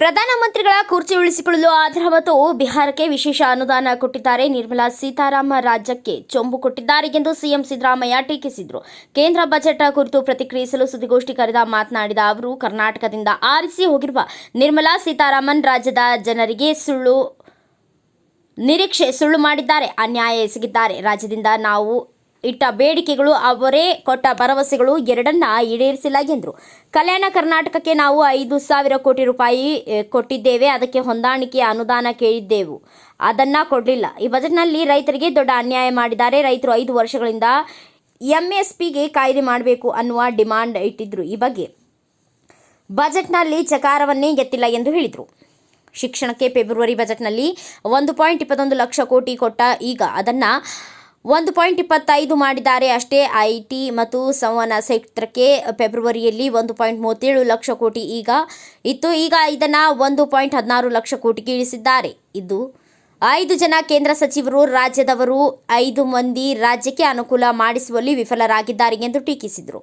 ಮುಖ್ಯಮಂತ್ರಿಗಳ ಕುರ್ಚಿ ಉಳಿಸಿಕೊಳ್ಳಲು ಆಧಾರ ಮತ್ತು ಬಿಹಾರಕ್ಕೆ ವಿಶೇಷ ಅನುದಾನ ಕೊಟ್ಟಿದ್ದಾರೆ. ನಿರ್ಮಲಾ ಸೀತಾರಾಮ ರಾಜ್ಯಕ್ಕೆ ಚೊಂಬು ಕೊಟ್ಟಿದ್ದಾರೆ ಎಂದು ಸಿಎಂ ಸಿದ್ದರಾಮಯ್ಯ ಟೀಕಿಸಿದರು. ಕೇಂದ್ರ ಬಜೆಟ್ ಕುರಿತು ಪ್ರತಿಕ್ರಿಯಿಸಲು ಸುದ್ದಿಗೋಷ್ಠಿ ಕರೆದ ಮಾತನಾಡಿದ ಅವರು, ಕರ್ನಾಟಕದಿಂದ ಆರಿಸಿ ಹೋಗಿರುವ ನಿರ್ಮಲಾ ಸೀತಾರಾಮನ್ ರಾಜ್ಯದ ಜನರಿಗೆ ಸುಳ್ಳು ನಿರೀಕ್ಷೆ ಸುಳ್ಳು ಮಾಡಿದ್ದಾರೆ, ಅನ್ಯಾಯ ಎಸಗಿದ್ದಾರೆ. ರಾಜ್ಯದಿಂದ ನಾವು ಇಟ್ಟ ಬೇಡಿಕೆಗಳು, ಅವರೇ ಕೊಟ್ಟ ಭರವಸೆಗಳು ಎರಡನ್ನ ಈಡೇರಿಸಿಲ್ಲ ಎಂದರು. ಕಲ್ಯಾಣ ಕರ್ನಾಟಕಕ್ಕೆ ನಾವು ಐದು ಸಾವಿರ ಕೋಟಿ ರೂಪಾಯಿ ಕೊಟ್ಟಿದ್ದೇವೆ. ಅದಕ್ಕೆ ಹೊಂದಾಣಿಕೆ ಅನುದಾನ ಕೇಳಿದ್ದೆವು. ಅದನ್ನ ಕೊಡಲಿಲ್ಲ. ಈ ಬಜೆಟ್ನಲ್ಲಿ ರೈತರಿಗೆ ದೊಡ್ಡ ಅನ್ಯಾಯ ಮಾಡಿದ್ದಾರೆ. ರೈತರು ಐದು ವರ್ಷಗಳಿಂದ ಎಂಎಸ್ಪಿಗೆ ಕಾಯ್ದೆ ಮಾಡಬೇಕು ಅನ್ನುವ ಡಿಮಾಂಡ್ ಇಟ್ಟಿದ್ರು. ಈ ಬಗ್ಗೆ ಬಜೆಟ್ನಲ್ಲಿ ಚಕಾರವನ್ನೇ ಎತ್ತಿಲ್ಲ ಎಂದು ಹೇಳಿದರು. ಶಿಕ್ಷಣಕ್ಕೆ ಫೆಬ್ರವರಿ ಬಜೆಟ್ನಲ್ಲಿ ಒಂದು ಪಾಯಿಂಟ್ ಇಪ್ಪತ್ತೊಂದು ಲಕ್ಷ ಕೋಟಿ ಕೊಟ್ಟ ಈಗ ಅದನ್ನು ಒಂದು ಪಾಯಿಂಟ್ ಇಪ್ಪತ್ತೈದು ಮಾಡಿದ್ದಾರೆ ಅಷ್ಟೇ. ಐ ಟಿ ಮತ್ತು ಸಂವಹನ ಕ್ಷೇತ್ರಕ್ಕೆ ಫೆಬ್ರವರಿಯಲ್ಲಿ ಒಂದು ಪಾಯಿಂಟ್ ಮೂವತ್ತೇಳು ಲಕ್ಷ ಕೋಟಿ ಈಗ ಇತ್ತು. ಈಗ ಇದನ್ನು ಒಂದು ಪಾಯಿಂಟ್ ಹದಿನಾರು ಲಕ್ಷ ಕೋಟಿಗೆ ಇಳಿಸಿದ್ದಾರೆ. ಇದು ಐದು ಜನ ಕೇಂದ್ರ ಸಚಿವರು, ರಾಜ್ಯದವರು ಐದು ಮಂದಿ ರಾಜ್ಯಕ್ಕೆ ಅನುಕೂಲ ಮಾಡಿಸುವಲ್ಲಿ ವಿಫಲರಾಗಿದ್ದಾರೆ ಎಂದು ಟೀಕಿಸಿದರು.